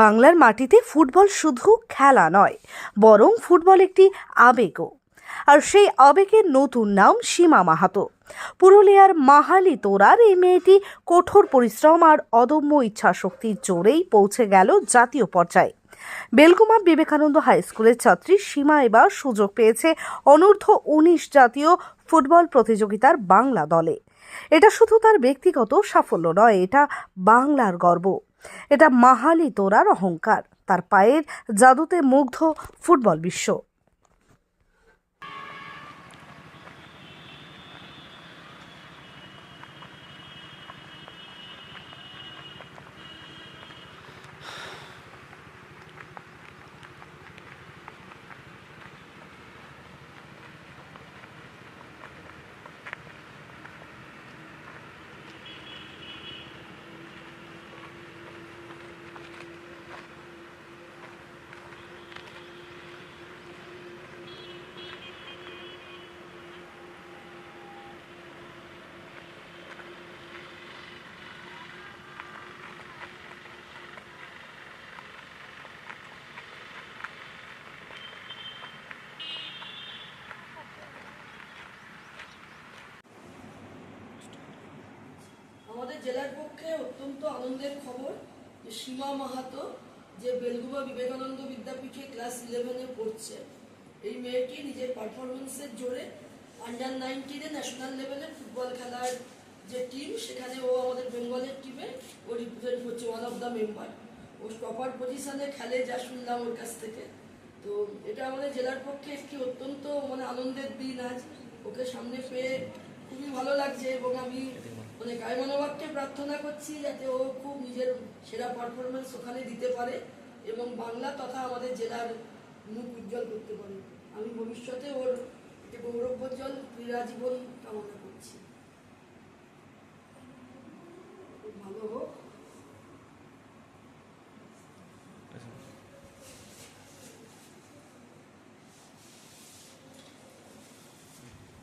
বাংলার মাটিতে ফুটবল শুধু খেলা নয়, বরং ফুটবল একটি আবেগও। আর সেই আবেগের নতুন নাম সীমা মাহাতো। পুরুলিয়ার মাহালি তোরার এই মেয়েটি কঠোর পরিশ্রম আর অদম্য ইচ্ছাশক্তির জোরেই পৌঁছে গেল জাতীয় পর্যায়ে। বেলগুমা বিবেকানন্দ হাই স্কুলের ছাত্রী সীমা এবার সুযোগ পেয়েছে অনূর্ধ্ব উনিশ জাতীয় ফুটবল প্রতিযোগিতার বাংলা দলে। এটা শুধু তার ব্যক্তিগত সাফল্য নয়, এটা বাংলার গর্ব। এটা মাহালি তোরার অহংকার। তার পায়ের জাদুতে মুগ্ধ ফুটবল বিশ্ব আমাদের জেলার পক্ষে অত্যন্ত আনন্দের খবর যে সীমা মাহাতো যে বেলগুবা বিবেকানন্দ বিদ্যাপীঠে ক্লাস ইলেভেনে পড়ছে। এই মেয়েটি নিজের পারফরমেন্সের জোরে আন্ডার নাইনটিনে ন্যাশনাল লেভেলে ফুটবল খেলার যে টিম সেখানে ও আমাদের বেঙ্গলের টিমে ও রিপ্রেজেন্ট করছে ওয়ান অফ দ্য মেম্বার ও প্রপার পজিশনে খেলে, যা শুনলাম ওর কাছ থেকে। তো এটা আমাদের জেলার পক্ষে একটি অত্যন্ত মানে আনন্দের দিন আজ। ওকে সামনে পেয়ে খুবই ভালো লাগছে এবং আমি মানে গায়মানবাককে প্রার্থনা করছি যাতে ও খুব নিজের সেরা পারফরমেন্স ওখানে দিতে পারে এবং বাংলা তথা আমাদের জেলার মুখ উজ্জ্বল করতে পারে। আমি ভবিষ্যতে ওর একটি গৌরবোজ্জ্বল ক্রীড়া জীবন কামনা করছি। ভালো হোক।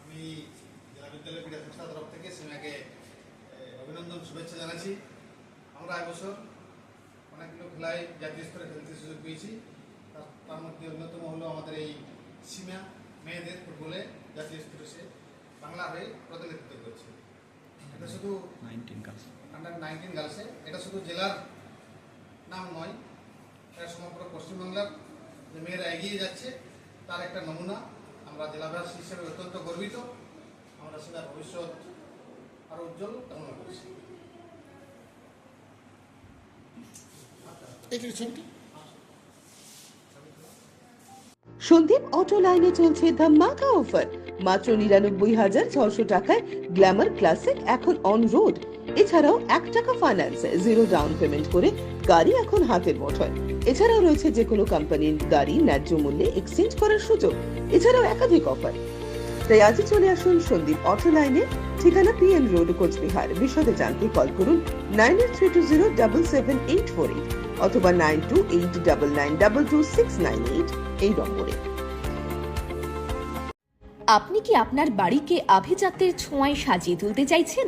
আমি জেলা বিদ্যালয় ক্রীড়া সংস্থার তরফ থেকে সিনেমাকে অভিনন্দন শুভেচ্ছা জানাচ্ছি। আমরা এবছর অনেকগুলো খেলায় জাতীয় স্তরে খেলতে সুযোগ পেয়েছি। তার মধ্যে অন্যতম হলো আমাদের এই সীমা মেয়েদের ফুটবলে জাতীয় স্তরে সে বাংলা হয়ে প্রতিনিধিত্ব করছে। এটা শুধু আন্ডার নাইনটিন গার্লসে এটা শুধু জেলার নাম নয় এটা সমগ্র পশ্চিমবাংলার যে মেয়েরা এগিয়ে যাচ্ছে তার একটা নমুনা। আমরা জেলাবাসী হিসেবে অত্যন্ত গর্বিত। আমরা সেটা ভবিষ্যৎ আরও উজ্জ্বল কামনা করছি সন্দীপ অটো লাইনে চলছে ধামাকা অফার মাত্র নিরানব্বই হাজার ছশো টাকায় গ্ল্যামার ক্লাসিক এখন অন রোড এছাড়াও এক টাকা ফাইন্যান্স জিরো ডাউন পেমেন্ট করে গাড়ি এখন হাতের মুঠোয়। এছাড়াও রয়েছে যে কোনো কোম্পানির গাড়ি ন্যায্য মূল্যে এক্সচেঞ্জ করার সুযোগ। এছাড়াও একাধিক অফার তাই আজই চলে আসুন সন্দীপ অটো লাইনে ঠিকানা পিএম রোড, কোচবিহার। বিশদে জানতে কল করুন nine eight three two zero double seven eight four eight অথবা nine two eight double nine double two six nine eight এই নম্বরে। আপনি কি আপনার বাড়িকে আভিজাত্যের ছোঁয়ায় সাজিয়ে তুলতে চাইছেন?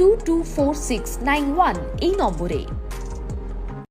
two two four six nine one এই নম্বরে।